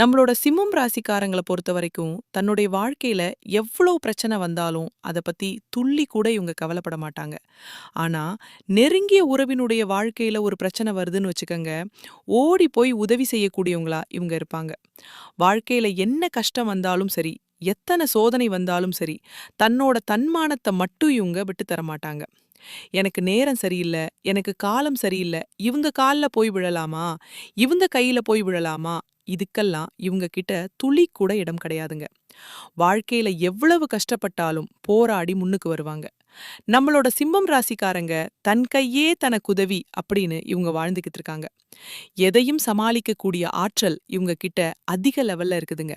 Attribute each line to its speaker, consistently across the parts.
Speaker 1: நம்மளோட சிம்மம் ராசிக்காரங்களை பொறுத்த வரைக்கும் தன்னுடைய வாழ்க்கையில எவ்வளவு பிரச்சனை வந்தாலும் அதை பத்தி துள்ளி கூட இவங்க கவலைப்பட மாட்டாங்க. ஆனா நெருங்கிய உறவினுடைய வாழ்க்கையில ஒரு பிரச்சனை வருதுன்னு வச்சுக்கோங்க ஓடி போய் உதவி செய்யக்கூடியவங்களா இவங்க இருப்பாங்க. வாழ்க்கையில என்ன கஷ்டம் வந்தாலும் சரி எத்தனை சோதனை வந்தாலும் சரி தன்னோட தன்மானத்தை மட்டும் இவங்க விட்டு தர மாட்டாங்க. எனக்கு நேரம் சரியில்லை எனக்கு காலம் சரியில்லை இவங்க காலில் போய் விழலாமா? இவங்க கையில போய் விழலாமா? இதுக்கெல்லாம் இவங்க கிட்ட துளி கூட இடம் கிடையாதுங்க. வாழ்க்கையில எவ்வளவு கஷ்டப்பட்டாலும் போராடி முன்னுக்கு வருவாங்க. நம்மளோட சிம்மம் ராசிக்காரங்க தன் கையே தனக்கு உதவி அப்படின்னு இவங்க வாழ்ந்துகிட்டு இருக்காங்க. எதையும் சமாளிக்கக்கூடிய ஆற்றல் இவங்க கிட்ட அதிக லெவல்ல இருக்குதுங்க.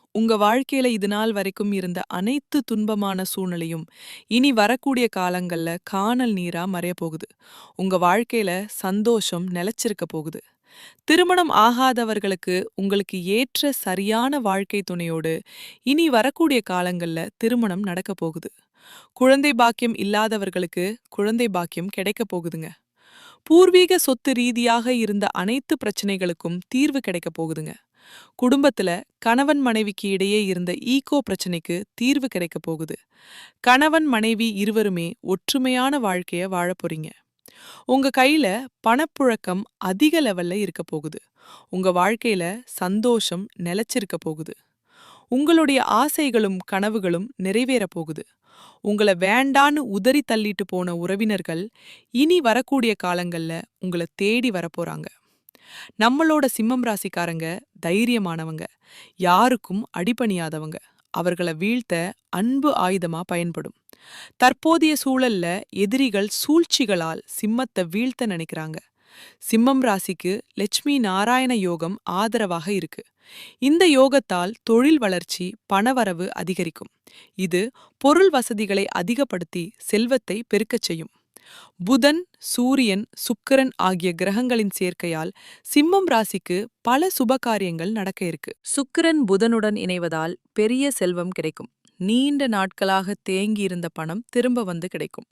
Speaker 1: உங்க வாழ்க்கையில இது நாள் வரைக்கும் இருந்த அனைத்து துன்பமான சூழ்நிலையும் இனி வரக்கூடிய காலங்கள்ல காணல் நீரா மறைய போகுது. உங்க வாழ்க்கையில சந்தோஷம் நிலைச்சிருக்க போகுது. திருமணம் ஆகாதவர்களுக்கு உங்களுக்கு ஏற்ற சரியான வாழ்க்கை துணையோடு இனி வரக்கூடிய காலங்கள்ல திருமணம் நடக்க போகுது. குழந்தை பாக்கியம் இல்லாதவர்களுக்கு குழந்தை பாக்கியம் கிடைக்க போகுதுங்க. பூர்வீக சொத்து ரீதியாக இருந்த அனைத்து பிரச்சனைகளுக்கும் தீர்வு கிடைக்க போகுதுங்க. குடும்பத்துல கணவன் மனைவிக்கு இடையே இருந்த ஈகோ பிரச்சனைக்கு தீர்வு கிடைக்க போகுது. கணவன் மனைவி இருவருமே ஒற்றுமையான வாழ்க்கைய வாழப்போறீங்க உங்க கையில பணப்புழக்கம் அதிக லெவல்ல இருக்க போகுது. உங்க வாழ்க்கையில சந்தோஷம் நிலைச்சிருக்க போகுது. உங்களுடைய ஆசைகளும் கனவுகளும் நிறைவேற போகுது. உங்களை வேண்டான்னு உதறி தள்ளிட்டு போன உறவினர்கள் இனி வரக்கூடிய காலங்கள்ல உங்களை தேடி வரப்போறாங்க நம்மளோட சிம்மம் ராசிக்காரங்க தைரியமானவங்க யாருக்கும் அடிபணியாதவங்க. அவர்களை வீழ்த்த அன்பு ஆயுதமா பயன்படும். தற்போதைய சூழல்ல எதிரிகள் சூழ்ச்சிகளால் சிம்மத்தை வீழ்த்த நினைக்கிறாங்க. சிம்மம் ராசிக்கு லட்சுமி நாராயண யோகம் ஆதரவாக இருக்கு. இந்த யோகத்தால் தொழில் வளர்ச்சி பணவரவு அதிகரிக்கும். இது பொருள் வசதிகளை அதிகப்படுத்தி செல்வத்தை பெருக்கச் செய்யும். புதன் சூரியன் சுக்கிரன் ஆகிய கிரகங்களின் சேர்க்கையால் சிம்மம் ராசிக்கு பல சுபகாரியங்கள் நடக்க இருக்கு. சுக்கிரன் புதனுடன் இணைவதால் பெரிய செல்வம் கிடைக்கும். நீண்ட நாட்களாக தேங்கியிருந்த பணம் திரும்ப வந்து கிடைக்கும்.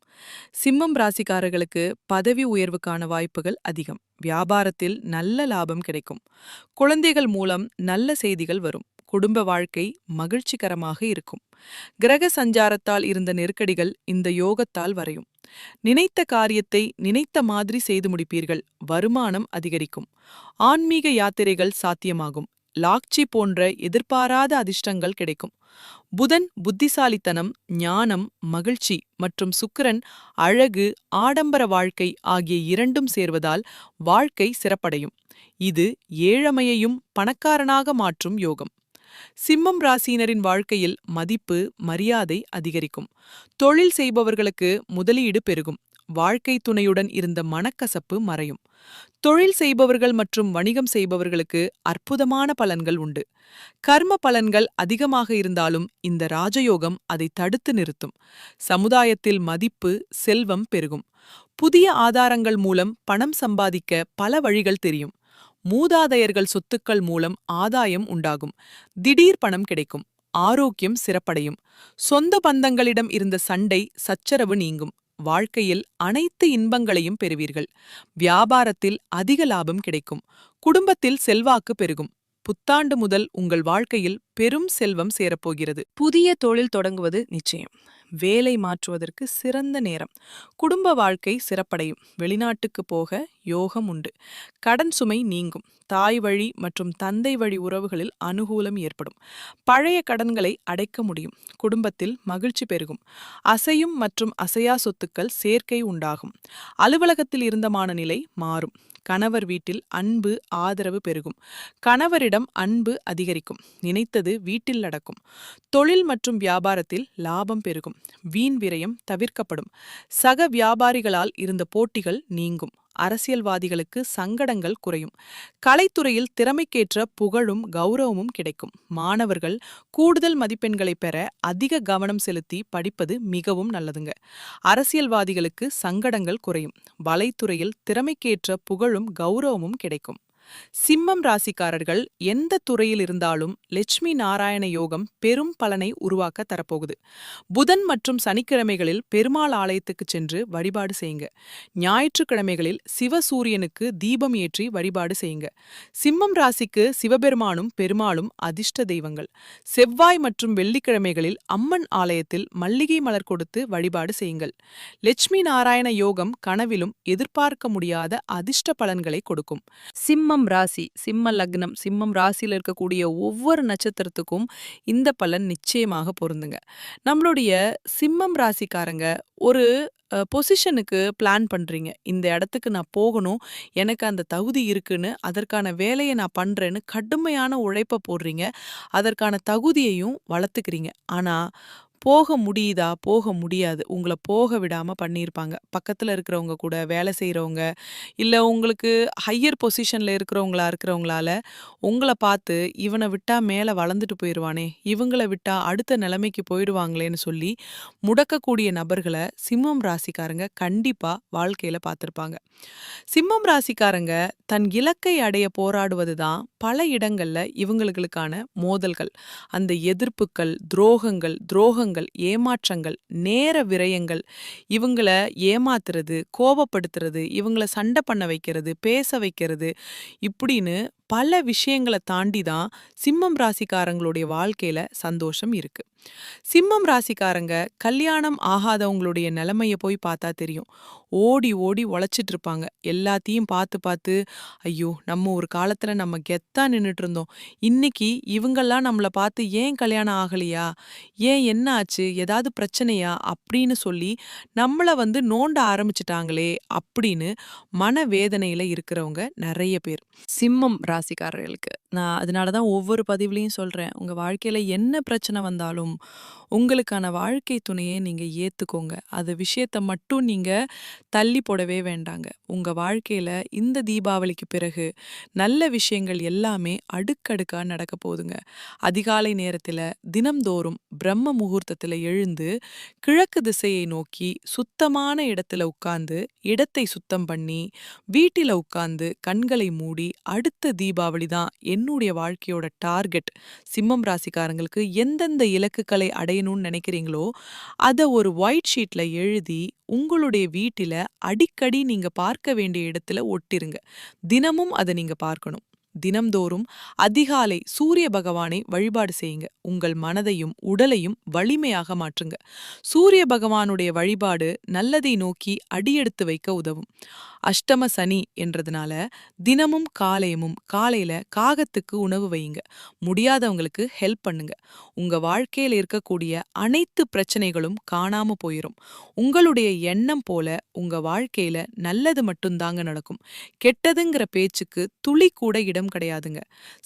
Speaker 1: சிம்மம் ராசிக்காரர்களுக்கு பதவி உயர்வுக்கான வாய்ப்புகள் அதிகம். வியாபாரத்தில் நல்ல லாபம் கிடைக்கும். குழந்தைகள் மூலம் நல்ல செய்திகள் வரும். குடும்ப வாழ்க்கை மகிழ்ச்சிகரமாக இருக்கும். கிரக சஞ்சாரத்தால் இருந்த நெருக்கடிகள் இந்த யோகத்தால் வரையும். நினைத்த காரியத்தை நினைத்த மாதிரி செய்து முடிப்பீர்கள். வருமானம் அதிகரிக்கும். ஆன்மீக யாத்திரைகள் சாத்தியமாகும். லாக்சி போன்ற எதிர்பாராத அதிர்ஷ்டங்கள் கிடைக்கும். புதன் புத்திசாலித்தனம் ஞானம் மகிழ்ச்சி மற்றும் சுக்கிரன் அழகு ஆடம்பர வாழ்க்கை ஆகிய இரண்டும் சேர்வதால் வாழ்க்கை சிறப்படையும். இது ஏழமையையும் பணக்காரனாக மாற்றும் யோகம். சிம்மம் ராசியினரின் வாழ்க்கையில் மதிப்பு மரியாதை அதிகரிக்கும். தொழில் செய்பவர்களுக்கு முதலீடு பெருகும். வாழ்க்கை துணையுடன் இருந்த மனக்கசப்பு மறையும். தொழில் செய்பவர்கள் மற்றும் வணிகம் செய்பவர்களுக்கு அற்புதமான பலன்கள் உண்டு. கர்ம பலன்கள் அதிகமாக இருந்தாலும் இந்த ராஜயோகம் அதை தடுத்து நிறுத்தும். சமுதாயத்தில் மதிப்பு செல்வம் பெருகும். புதிய ஆதாரங்கள் மூலம் பணம் சம்பாதிக்க பல வழிகள் தெரியும். மூதாதையர்கள் சொத்துக்கள் மூலம் ஆதாயம் உண்டாகும். திடீர் பணம் கிடைக்கும். ஆரோக்கியம் சிறப்படையும். சொந்த பந்தங்களிடம் இருந்த சண்டை சச்சரவு நீங்கும். வாழ்க்கையில் அனைத்து இன்பங்களையும் பெறுவீர்கள். வியாபாரத்தில் அதிக லாபம் கிடைக்கும். குடும்பத்தில் செல்வாக்கு பெருகும். புத்தாண்டு முதல் உங்கள் வாழ்க்கையில் பெரும் செல்வம் சேரப்போகிறது. புதிய தொழில் தொடங்குவது நிச்சயம். வேலை மாற்றுவதற்கு சிறந்த நேரம். குடும்ப வாழ்க்கை சிறப்படையும். வெளிநாட்டுக்கு போக யோகம் உண்டு. கடன் சுமை நீங்கும். தாய் வழி மற்றும் தந்தை வழி உறவுகளில் அனுகூலம் ஏற்படும். பழைய கடன்களை அடைக்க முடியும். குடும்பத்தில் மகிழ்ச்சி பெருகும். அசையும் மற்றும் அசையா சொத்துக்கள் சேர்க்கை உண்டாகும். அலுவலகத்தில் இருந்தமான நிலை மாறும். கணவர் வீட்டில் அன்பு ஆதரவு பெருகும். கணவரிடம் அன்பு அதிகரிக்கும். நினைத்தது வீட்டில் நடக்கும். தொழில் மற்றும் வியாபாரத்தில் லாபம் பெருகும். வீண் விரயம் தவிர்க்கப்படும். சக வியாபாரிகளால் இருந்த போட்டிகள் நீங்கும். அரசியல்வாதிகளுக்கு சங்கடங்கள் குறையும். கலைத்துறையில் திறமைக்கேற்ற புகழும் கௌரவமும் கிடைக்கும். மாணவர்கள் கூடுதல் மதிப்பெண்களை பெற அதிக கவனம் செலுத்தி படிப்பது மிகவும் நல்லதுங்க. அரசியல்வாதிகளுக்கு சங்கடங்கள் குறையும். வலைத்துறையில் திறமைக்கேற்ற புகழும் கௌரவமும் கிடைக்கும். சிம்மம் ராசிக்காரர்கள் எந்த துறையில் இருந்தாலும் லட்சுமி நாராயண யோகம் பெரும் பலனை உருவாக்க தரப்போகுது. புதன் மற்றும் சனிக்கிழமைகளில் பெருமாள் ஆலயத்துக்கு சென்று வழிபாடு செய்யுங்க. ஞாயிற்றுக்கிழமைகளில் சிவசூரியனுக்கு தீபம் ஏற்றி வழிபாடு செய்யுங்க. சிம்மம் ராசிக்கு சிவபெருமானும் பெருமாளும் அதிர்ஷ்ட தெய்வங்கள். செவ்வாய் மற்றும் வெள்ளிக்கிழமைகளில் அம்மன் ஆலயத்தில் மல்லிகை மலர் கொடுத்து வழிபாடு செய்யுங்கள். லட்சுமி நாராயண யோகம் கனவிலும் எதிர்பார்க்க முடியாத அதிர்ஷ்ட பலன்களை கொடுக்கும். சிம்மம் சிம்மம் ராசி சிம்ம லக்னம் சிம்மம் ராசியில் இருக்கக்கூடிய ஒவ்வொரு நட்சத்திரத்துக்கும் இந்த பலன் நிச்சயமாக பொருந்துங்க. நம்மளுடைய சிம்மம் ராசிக்காரங்க ஒரு பொசிஷனுக்கு பிளான் பண்ணுறீங்க இந்த இடத்துக்கு நான் போகணும் எனக்கு அந்த தகுதி இருக்குன்னு அதற்கான வேலையை நான் பண்ணுறேன்னு கடுமையான உழைப்பை போடுறீங்க. அதற்கான தகுதியையும் வளர்த்துக்கிறீங்க. ஆனால் போக முடியுதா? போக முடியாது. உங்களை போக விடாமல் பண்ணியிருப்பாங்க. பக்கத்தில் இருக்கிறவங்க கூட வேலை செய்கிறவங்க இல்லை உங்களுக்கு ஹையர் பொசிஷனில் இருக்கிறவங்களா இருக்கிறவங்களால உங்களை பார்த்து இவனை விட்டால் மேலே வளர்ந்துட்டு போயிடுவானே இவங்கள விட்டால் அடுத்த நிலைமைக்கு போயிடுவாங்களேன்னு சொல்லி முடக்கக்கூடிய நபர்களை சிம்மம் ராசிக்காரங்க கண்டிப்பாக வாழ்க்கையில் பார்த்துருப்பாங்க. சிம்மம் ராசிக்காரங்க தன் இலக்கை அடைய போராடுவது தான் பல இடங்களில் இவங்களுக்கான மோதல்கள். அந்த எதிர்ப்புகள் துரோகங்கள் துரோகங்கள் துன்பங்கள் ஏமாற்றங்கள் நேர விரயங்கள் இவங்கள ஏமாத்துறது கோபப்படுத்துறது இவங்கள சண்டை பண்ண வைக்கிறது பேச வைக்கிறது இப்படின்னு பல விஷயங்களை தாண்டி தான் சிம்மம் ராசிக்காரங்களுடைய வாழ்க்கையில சந்தோஷம் இருக்கு. சிம்மம் ராசிக்காரங்க கல்யாணம் ஆகாதவங்களுடைய நிலைமைய போய் பார்த்தா தெரியும். ஓடி ஓடி உழைச்சிட்டு இருப்பாங்க. எல்லாத்தையும் பார்த்து பார்த்து ஐயோ நம்ம ஒரு காலத்துல நம்ம கெத்தா நின்றுட்டு இருந்தோம். இன்னைக்கு இவங்கெல்லாம் நம்மளை பார்த்து ஏன் கல்யாணம் ஆகலையா? ஏன் என்ன ஆச்சு? ஏதாவது பிரச்சனையா? அப்படின்னு சொல்லி நம்மள வந்து நோண்ட ஆரம்பிச்சிட்டாங்களே அப்படின்னு மனவேதனையில இருக்கிறவங்க நிறைய பேர். சிம்மம் ராசிக்காரர்களுக்கு. நான் அதனால தான் ஒவ்வொரு பதிவுலையும் சொல்கிறேன் உங்கள் வாழ்க்கையில் என்ன பிரச்சனை வந்தாலும் om, உங்களுக்கான வாழ்க்கை துணையை நீங்கள் ஏற்றுக்கோங்க அது விஷயத்த மட்டும் நீங்கள் தள்ளி போடவே வேண்டாங்க. உங்கள் வாழ்க்கையில் இந்த தீபாவளிக்கு பிறகு நல்ல விஷயங்கள் எல்லாமே அடுக்கடுக்காக நடக்க போகுதுங்க. அதிகாலை நேரத்தில் தினம்தோறும் பிரம்ம முகூர்த்தத்தில் எழுந்து கிழக்கு திசையை நோக்கி சுத்தமான இடத்துல உட்கார்ந்து இடத்தை சுத்தம் பண்ணி வீட்டில் உட்கார்ந்து கண்களை மூடி அடுத்த தீபாவளி தான் என்னுடைய வாழ்க்கையோட டார்கெட். சிம்மம் ராசிக்காரங்களுக்கு எந்தெந்த இலக்குகளை அடையணும்னு நினைக்கிறீங்களோ அதை ஒரு ஒயிட் ஷீட்ல எழுதி உங்களுடைய வீட்டில அடிக்கடி நீங்க பார்க்க வேண்டிய இடத்துல ஒட்டிருங்க. தினமும் அதை நீங்க பார்க்கணும். தினம்தோறும் அதிகாலை சூரிய பகவானை வழிபாடு செய்யுங்க. உங்கள் மனதையும் உடலையும் வலிமையாக மாற்றுங்க. சூரிய பகவானுடைய வழிபாடு நல்லதை நோக்கி அடியெடுத்து வைக்க உதவும். அஷ்டம சனி என்றதுனால தினமும் காலையமும் காலையில காகத்துக்கு உணவு வையுங்க. முடியாதவங்களுக்கு ஹெல்ப் பண்ணுங்க. உங்க வாழ்க்கையில இருக்கக்கூடிய அனைத்து பிரச்சனைகளும் காணாம போயிரும். உங்களுடைய எண்ணம் போல உங்க வாழ்க்கையில நல்லது மட்டும்தாங்க நடக்கும். கெட்டதுங்கிற பேச்சுக்கு துளி கூட இடம் கிடையாதுங்க.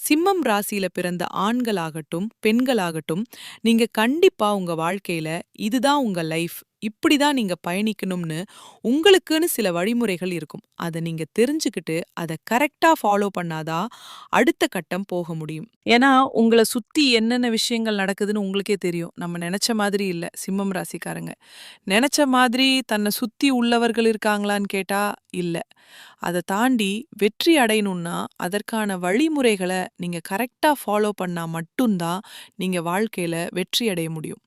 Speaker 1: சிம்மம் ராசியில பிறந்த ஆண்களாகட்டும் பெண்களாகட்டும் நீங்க கண்டிப்பா உங்க வாழ்க்கையில இதுதான் உங்க லைஃப். இப்படி தான் நீங்க பயணிக்கணும்னு உங்களுக்குன்னு சில வழிமுறைகள் இருக்கும். அதை நீங்க தெரிஞ்சுக்கிட்டு அதை கரெக்டா ஃபாலோ பண்ணாதான் அடுத்த கட்டம் போக முடியும். ஏன்னா உங்களை சுத்தி என்னென்ன விஷயங்கள் நடக்குதுன்னு உங்களுக்கே தெரியும். நம்ம நினைச்ச மாதிரி இல்ல சிம்மம் ராசிக்காரங்க. நினைச்ச மாதிரி தன்னை சுத்தி உள்ளவர்கள் இருக்காங்களான்னு கேட்டா இல்ல. அதை தாண்டி வெற்றி அடையணும்னா அதற்கான வழிமுறைகளை நீங்க கரெக்டா ஃபாலோ பண்ணா மட்டும்தான் நீங்க வாழ்க்கையில் வெற்றி அடைய முடியும்.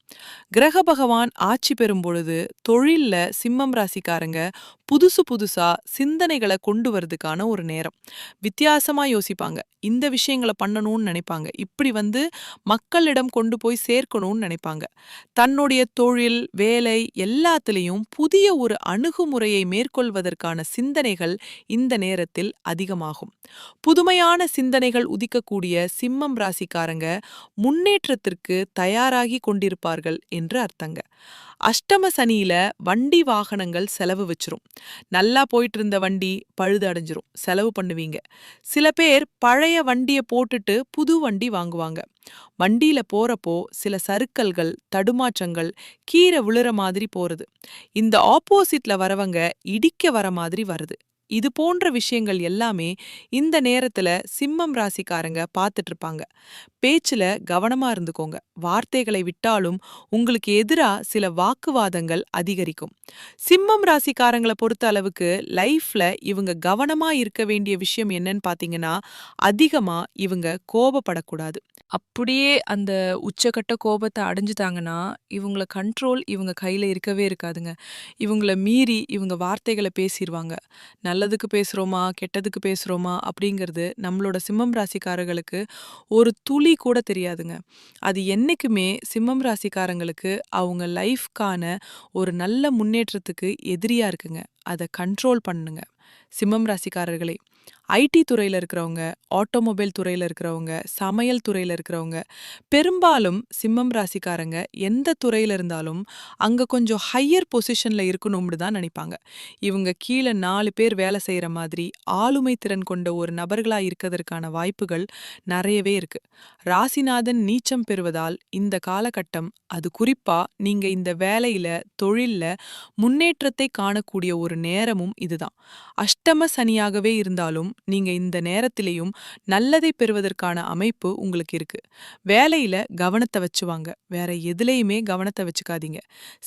Speaker 1: கிரக பகவான் ஆட்சி பெறும் பொழுது தொழில்ல சிம்மம் ராசிக்காரங்க புதுசு புதுசா சிந்தனைகளை கொண்டு வரதுக்கான ஒரு நேரம். வித்தியாசமா யோசிப்பாங்க. இந்த விஷயங்களை பண்ணணும்னு நினைப்பாங்க. இப்படி வந்து மக்களிடம் கொண்டு போய் சேர்க்கணும்னு நினைப்பாங்க. தன்னுடைய தொழில் வேலை எல்லாத்துலேயும் புதிய ஒரு அணுகுமுறையை மேற்கொள்வதற்கான சிந்தனைகள் இந்த நேரத்தில் அதிகமாகும். புதுமையான சிந்தனைகள் உதிக்கக்கூடிய சிம்மம் ராசிக்காரங்க முன்னேற்றத்திற்கு தயாராகி கொண்டிருப்பார் கொண்டிருப்பார்கள் என்று அர்த்தங்க. அஷ்டம சனியில வண்டி வாகனங்கள் செலவு வச்சிரும். நல்லா போயிட்டு இருந்த வண்டி பழுது அடைஞ்சிரும். செலவு பண்ணுவீங்க. சில பேர் பழைய வண்டியை போட்டுட்டு புது வண்டி வாங்குவாங்க. வண்டியில போறப்போ சில சறுக்கல்கள் தடுமாற்றங்கள் கீரை விழுற மாதிரி போறது. இந்த ஆப்போசிட்ல வரவங்க இடிக்க வர மாதிரி வருது. இது போன்ற விஷயங்கள் எல்லாமே இந்த நேரத்துல சிம்மம் ராசிக்காரங்க பார்த்துட்டு இருப்பாங்க பேச்சுல கவனமா இருந்துக்கோங்க. வார்த்தைகளை விட்டாலும் உங்களுக்கு எதிரா சில வாக்குவாதங்கள் அதிகரிக்கும். சிம்மம் ராசிக்காரங்களை பொறுத்த அளவுக்கு லைஃப்ல இவங்க கவனமா இருக்க வேண்டிய விஷயம் என்னன்னு பாத்தீங்கன்னா அதிகமா இவங்க கோபப்படக்கூடாது. அப்படியே அந்த உச்சக்கட்ட கோபத்தை அடைஞ்சிட்டாங்கன்னா இவங்கள கண்ட்ரோல் இவங்க கையில இருக்கவே இருக்காதுங்க. இவங்கள மீறி இவங்க வார்த்தைகளை பேசிடுவாங்க நல்லதுக்கு பேசுகிறோமா கெட்டதுக்கு பேசுகிறோமா அப்படிங்கிறது நம்மளோட சிம்மம் ராசிக்காரர்களுக்கு ஒரு துளி கூட தெரியாதுங்க. அது என்னைக்குமே சிம்மம் ராசிக்காரங்களுக்கு அவங்க லைஃப்கான ஒரு நல்ல முன்னேற்றத்துக்கு எதிரியாக இருக்குங்க. அதை கண்ட்ரோல் பண்ணுங்க. சிம்மம் ராசிக்காரர்களே ஐடி துறையில இருக்கிறவங்க ஆட்டோமொபைல் துறையில இருக்கிறவங்க சமையல் துறையில இருக்கிறவங்க பெரும்பாலும் சிம்மம் ராசிக்காரங்க எந்த துறையில இருந்தாலும் அங்க கொஞ்சம் ஹையர் பொசிஷன்ல இருக்கணும்னு தான் நினைப்பாங்க. இவங்க கீழே நாலு பேர் வேலை செய்யற மாதிரி ஆளுமை திறன் கொண்ட ஒரு நபர்களா இருக்கிறதுக்கான வாய்ப்புகள் நிறையவே இருக்கு. ராசிநாதன் நீச்சம் பெறுவதால் இந்த காலகட்டம் அது குறிப்பா நீங்க இந்த வேலையில தொழில்ல முன்னேற்றத்தை காணக்கூடிய ஒரு நேரமும் இதுதான் அஷ்டம சனியாகவே இருந்தாலும் நீங்க இந்த நேரத்திலையும் நல்லதை பெறுவதற்கான அமைப்பு உங்களுக்கு இருக்கு. வேலையில கவனத்தை வச்சுவாங்க. வேற எதுலையுமே கவனத்தை வச்சுக்காதீங்க.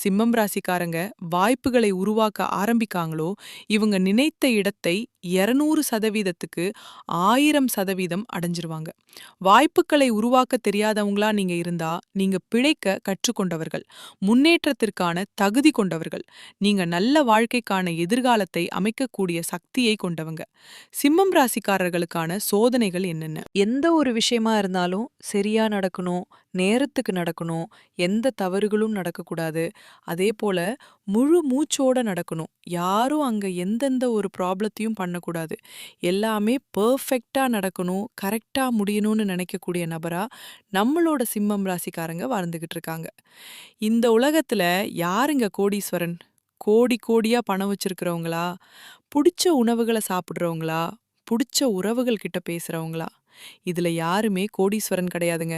Speaker 1: சிம்மம் ராசிக்காரங்க வாய்ப்புகளை உருவாக்க ஆரம்பிக்காங்களோ இவங்க நினைத்த இடத்தை இருநூறு சதவீதத்துக்கு ஆயிரம் சதவீதம் அடைஞ்சிருவாங்க. வாய்ப்புகளை உருவாக்க தெரியாதவங்களா நீங்க இருந்தா நீங்க பிழைக்க கற்றுக்கொண்டவர்கள். முன்னேற்றத்திற்கான தகுதி கொண்டவர்கள். நீங்க நல்ல வாழ்க்கைக்கான எதிர்காலத்தை அமைக்கக்கூடிய சக்தியை கொண்டவங்க. சிம்மம் ராசிக்காரர்களுக்கான சோதனைகள் என்னென்ன? எந்த ஒரு விஷயமா இருந்தாலும் சரியா நடக்கணும் நேரத்துக்கு நடக்கணும் எந்த தவறுகளும் நடக்கக்கூடாது. அதே போல முழு மூச்சோட நடக்கணும். யாரும் அங்க எந்தெந்த ஒரு ப்ராப்ளத்தையும் பண்ணக்கூடாது. எல்லாமே பர்ஃபெக்டாக நடக்கணும் கரெக்டா முடியணும்னு நினைக்கக்கூடிய நபரா நம்மளோட சிம்மம் ராசிக்காரங்க வாழ்ந்துக்கிட்டு இருக்காங்க. இந்த உலகத்துல யாருங்க கோடீஸ்வரன்? கோடி கோடியா பணம் வச்சிருக்கிறவங்களா? புடிச்ச உணவுகளை சாப்பிடுறவங்களா? புடிச்ச உறவுகள் கிட்ட பேசுறவங்களா? இதுல யாருமே கோடீஸ்வரன் கிடையாதுங்க.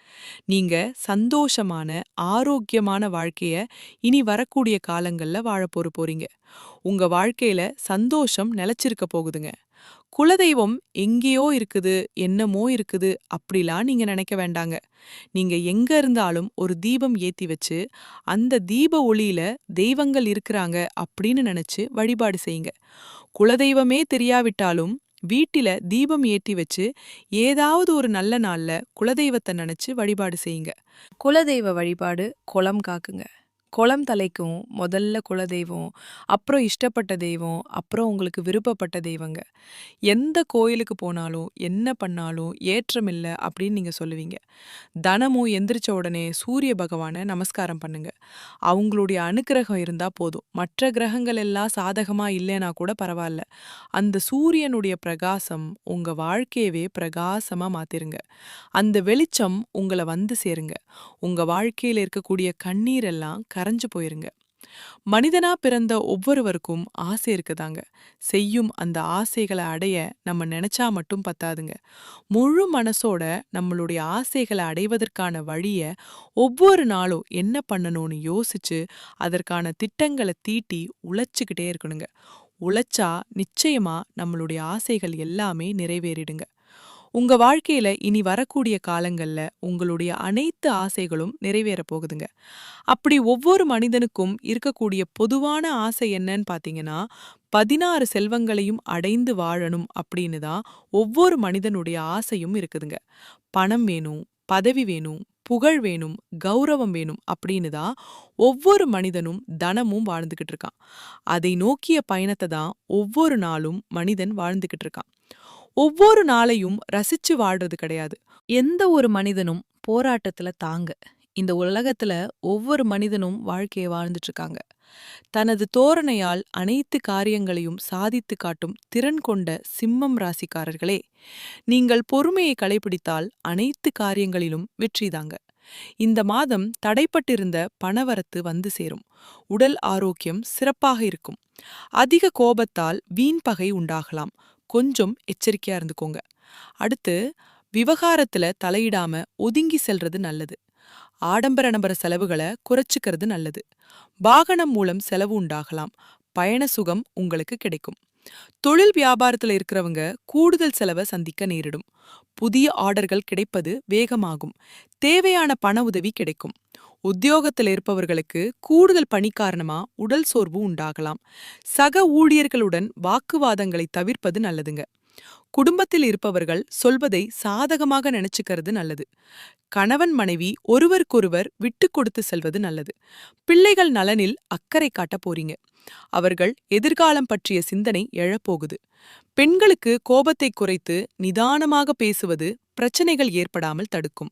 Speaker 1: நீங்க சந்தோஷமான ஆரோக்கியமான வாழ்க்கைய இனி வரக்கூடிய காலங்கள்ல வாழப்போற போறீங்க. உங்க வாழ்க்கையில சந்தோஷம் நிலச்சிருக்க போகுதுங்க. குலதெய்வம் எங்கேயோ இருக்குது என்னமோ இருக்குது அப்படிலாம் நீங்க நினைக்க வேண்டாங்க. நீங்க எங்க இருந்தாலும் ஒரு தீபம் ஏத்தி வச்சு அந்த தீப ஒளியில தெய்வங்கள் இருக்கிறாங்க அப்படின்னு நினைச்சு வழிபாடு செய்யுங்க. குலதெய்வமே தெரியாவிட்டாலும் வீட்டில தீபம் ஏத்தி வச்சு ஏதாவது ஒரு நல்ல நாள்ல குலதெய்வத்தை நினைச்சு வழிபாடு செய்யுங்க. குலதெய்வ வழிபாடு குளம் காக்குங்க. குளம் தலைக்கும் முதல்ல குலதெய்வம் அப்புறம் இஷ்டப்பட்ட தெய்வம் அப்புறம் உங்களுக்கு விருப்பப்பட்ட தெய்வங்க. எந்த கோயிலுக்கு போனாலும் என்ன பண்ணாலும் ஏற்றமில்லை அப்படின்னு நீங்க சொல்லுவீங்க. தனமும் எந்திரிச்ச உடனே சூரிய பகவானை நமஸ்காரம் பண்ணுங்க. அவங்களுடைய அனுக்கிரகம் இருந்தா போதும். மற்ற கிரகங்கள் எல்லாம் சாதகமா இல்லைனா கூட பரவாயில்ல. அந்த சூரியனுடைய பிரகாசம் உங்க வாழ்க்கையவே பிரகாசமா மாற்றிருங்க அந்த வெளிச்சம் உங்களை வந்து சேருங்க. உங்க வாழ்க்கையில இருக்கக்கூடிய கண்ணீர் எல்லாம் கரைஞ்சு போயிருங்க. மனிதனா பிறந்த ஒவ்வொருவருக்கும் ஆசை இருக்குதாங்க. செய்யும் அந்த ஆசைகளை அடைய நம்ம நினைச்சா மட்டும் பத்தாதுங்க. முழு மனசோட நம்மளுடைய ஆசைகளை அடைவதற்கான வழிய ஒவ்வொரு நாளும் என்ன பண்ணணும்னு யோசிச்சு அதற்கான திட்டங்களை தீட்டி உழைச்சுக்கிட்டே இருக்கணுங்க. உழைச்சா நிச்சயமா நம்மளுடைய ஆசைகள் எல்லாமே நிறைவேறிடுங்க. உங்க வாழ்க்கையில இனி வரக்கூடிய காலங்கள்ல உங்களுடைய அனைத்து ஆசைகளும் நிறைவேற போகுதுங்க. அப்படி ஒவ்வொரு மனிதனுக்கும் இருக்கக்கூடிய பொதுவான ஆசை என்னன்னு பாத்தீங்கன்னா பதினாறு செல்வங்களையும் அடைந்து வாழணும் அப்படின்னு தான் ஒவ்வொரு மனிதனுடைய ஆசையும் இருக்குதுங்க. பணம் வேணும் பதவி வேணும் புகழ் வேணும் கௌரவம் வேணும் அப்படின்னு தான் ஒவ்வொரு மனிதனும் தனமும் வாழ்ந்துகிட்டு இருக்கான். அதை நோக்கிய பயணத்தை தான் ஒவ்வொரு நாளும் மனிதன் வாழ்ந்துகிட்டு இருக்கான். ஒவ்வொரு நாளையும் ரசிச்சு வாழ்றது கிடையாது.
Speaker 2: எந்த ஒரு மனிதனும் போராட்டத்துல தாங்க. இந்த உலகத்துல ஒவ்வொரு மனிதனும் வாழ்க்கையை வாழ்ந்துட்டு இருக்காங்க
Speaker 1: தனது தோரணையால் அனைத்து காரியங்களையும் சாதித்து காட்டும் திறன் கொண்ட சிம்மம் ராசிக்காரர்களே நீங்கள் பொறுமையை கடைபிடித்தால் அனைத்து காரியங்களிலும் வெற்றிதாங்க இந்த மாதம் தடைப்பட்டிருந்த பணவரத்து வந்து சேரும். உடல் ஆரோக்கியம் சிறப்பாக இருக்கும். அதிக கோபத்தால் வீண் பகை உண்டாகலாம். கொஞ்சம் எச்சரிக்கையா இருந்துக்கோங்க. அடுத்து விவகாரத்துல தலையிடாம ஒதுங்கி செல்றது நல்லது. ஆடம்பர நம்பர செலவுகளை குறைச்சிக்கிறது நல்லது. வாகனம் மூலம் செலவு உண்டாகலாம். பயண சுகம் உங்களுக்கு கிடைக்கும். தொழில் வியாபாரத்துல இருக்கிறவங்க கூடுதல் செலவை சந்திக்க நேரிடும். புதிய ஆர்டர்கள் கிடைப்பது வேகமாகும். தேவையான பண உதவி கிடைக்கும். உத்தியோகத்தில் இருப்பவர்களுக்கு கூடுதல் பணி காரணமா உடல் சோர்வு உண்டாகலாம். சக ஊழியர்களுடன் வாக்குவாதங்களை தவிர்ப்பது நல்லதுங்க. குடும்பத்தில் இருப்பவர்கள் சொல்வதை சாதகமாக நினைச்சுக்கிறது நல்லது. கணவன் மனைவி ஒருவருக்கொருவர் விட்டு கொடுத்து செல்வது நல்லது. பிள்ளைகள் நலனில் அக்கறை காட்ட போறீங்க. அவர்கள் எதிர்காலம் பற்றிய சிந்தனை எழப்போகுது. பெண்களுக்கு கோபத்தை குறைத்து நிதானமாக பேசுவது பிரச்சனைகள் ஏற்படாமல் தடுக்கும்.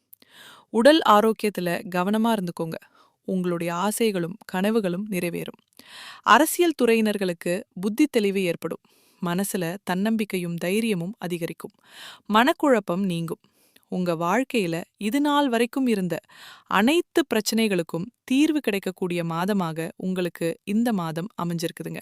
Speaker 1: உடல் ஆரோக்கியத்துல கவனமா இருந்துக்கோங்க. உங்களுடைய ஆசைகளும் கனவுகளும் நிறைவேறும். அரசியல் துறையினர்களுக்கு புத்தி தெளிவு ஏற்படும். மனசுல தன்னம்பிக்கையும் தைரியமும் அதிகரிக்கும். மனக்குழப்பம் நீங்கும். உங்க வாழ்க்கையில இது நாள் வரைக்கும் இருந்த அனைத்து பிரச்சனைகளுக்கும் தீர்வு கிடைக்கக்கூடிய மாதமாக உங்களுக்கு இந்த மாதம் அமைஞ்சிருக்குதுங்க.